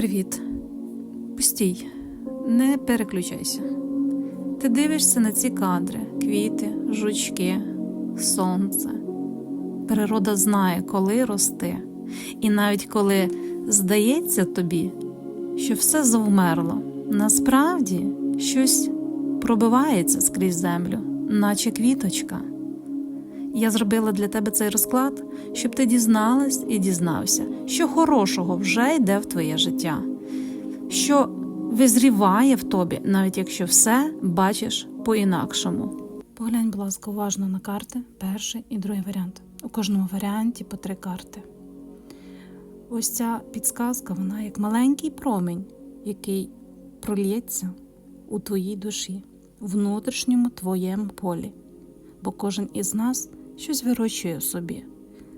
Привіт. Постій, не переключайся. Ти дивишся на ці кадри: квіти, жучки, сонце. Природа знає, коли рости. І навіть коли здається тобі, що все завмерло, насправді щось пробивається скрізь землю, наче квіточка. Я зробила для тебе цей розклад, щоб ти дізналась і дізнався, що хорошого вже йде в твоє життя, що визріває в тобі, навіть якщо все бачиш по-інакшому. Поглянь, будь ласка, уважно на карти, перший і другий варіант. У кожному варіанті по три карти. Ось ця підсказка, вона як маленький промінь, який пролється у твоїй душі, внутрішньому твоєму полі. Бо кожен із нас щось вирощує собі,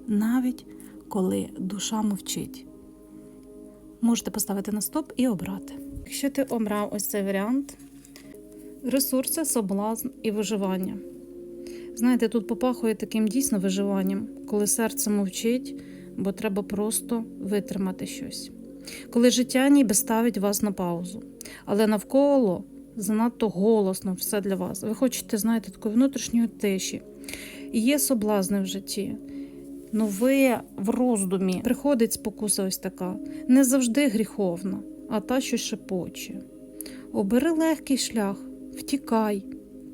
навіть коли душа мовчить. Можете поставити на стоп і обрати. Якщо ти обрав ось цей варіант, ресурси, соблазн і виживання. Знаєте, тут попахує таким дійсно виживанням, коли серце мовчить, бо треба просто витримати щось. Коли життя ніби ставить вас на паузу, але навколо занадто голосно все для вас. Ви хочете, знаєте, такої внутрішньої тиші. І є соблазни в житті. Ну ви в роздумі приходить спокуса ось така, не завжди гріховна, а та, що шепоче. Обери легкий шлях, втікай,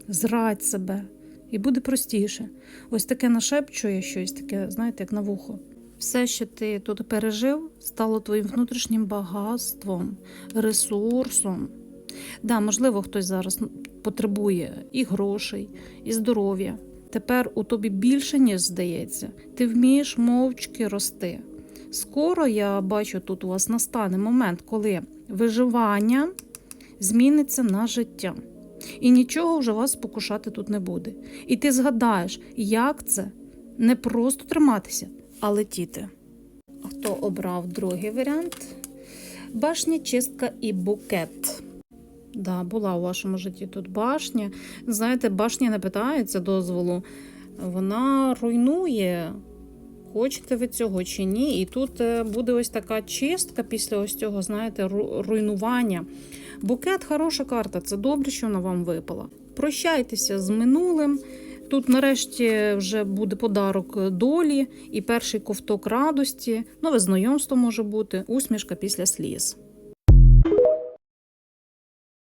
зрадь себе, і буде простіше. Ось таке нашепчує щось, таке, знаєте, як на вухо. Все, що ти тут пережив, стало твоїм внутрішнім багатством, ресурсом. Да, можливо, хтось зараз потребує і грошей, і здоров'я. Тепер у тобі більше, ніж здається. Ти вмієш мовчки рости. Скоро я бачу, тут у вас настане момент, коли виживання зміниться на життя. І нічого вже вас спокушати тут не буде. І ти згадаєш, як це не просто триматися, а летіти. Хто обрав другий варіант? Башня, чистка і букет. Да, була у вашому житті тут башня. Знаєте, башня не питається дозволу, вона руйнує. Хочете ви цього чи ні? І тут е, буде ось така чистка після ось цього, знаєте, руйнування. Букет хороша карта, це добре, що вона вам випала. Прощайтеся з минулим. Тут, нарешті, вже буде подарок долі і перший ковток радості, нове знайомство може бути, усмішка після сліз.